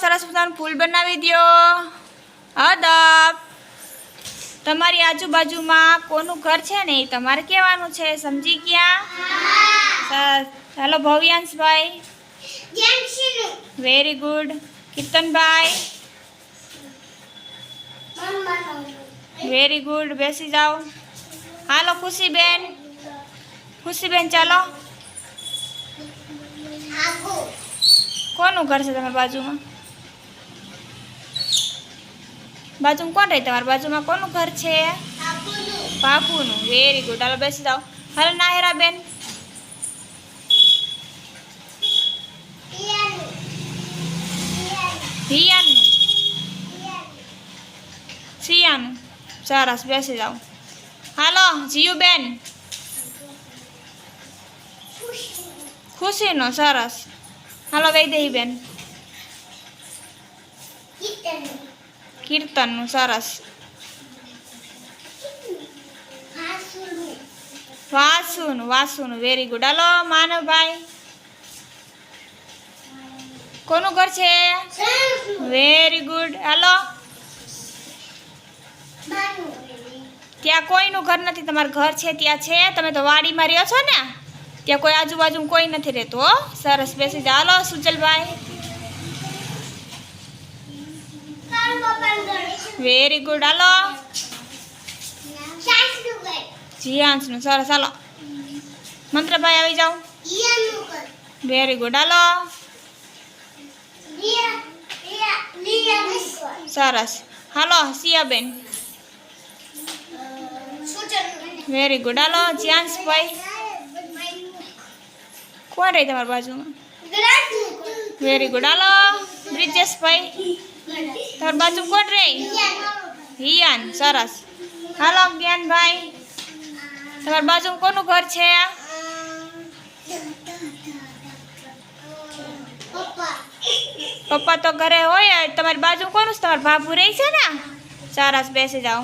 સરસ મજાનું ફૂલ બનાવી દ્યો. અદબ તમારી આજુબાજુમાં કોનું ઘર છે ને એ તમારે કહેવાનું છે? સમજી ગયા? ચાલો ભવ્યાંશભાઈ. વેરી ગુડ કીર્તનભાઈ. વેરી ગુડ બેસી જાઓ. હાલો ખુશીબેન. ખુશીબેન ચાલો. કોનું ઘર છે તમારી બાજુમાં? બાજુમાં કોણ રહે? તમારા બાજુમાં કોનું ઘર છે? બાપુનું. વેરી ગુડ હાલો, બેસી જાઓ. હાલો નાહેરા બેન હિયાનું. સિયાનું. સરસ, બેસી જાઓ. હાલો જીયુ બેન ખુશીનો, સરસ. હાલો, વૈદેહીબેન. કીર્તનનું સરસ વાસુનું વાસુનું વેરી ગુડ હલો માનવભાઈ કોનું ઘર છે વેરી ગુડ હલો ત્યાં કોઈનું ઘર નથી તમારું ઘર છે ત્યાં છે. તમે તો વાડીમાં રહ્યો છો ને? ત્યાં કોઈ આજુબાજુ કોઈ નથી રહેતું હો. સરસ બેસી જાઓ. હલો સુજલભાઈ. વેરી ગુડ હાલો જીયાંશનું સરસ હાલો મંત્રભાઈ, આવી જાઓ. વેરી ગુડ હાલો સરસ. હાલો સિયાબેન વેરી ગુડ હાલો જ્યાંશભાઈ કોણ રહી તમારી બાજુમાં? વેરી ગુડ હાલો બ્રિજેશભાઈ. તમારી બાજુ કોણ રે? હિયાન, સરસ. હાલો જ્ઞાનભાઈ તમારી બાજુ કોનું ઘર છે પપ્પા તો ઘરે હોય, તમારી બાજુ કોનું તમારા બાપુ રહે છે ને? સરસ, બેસી જાઓ.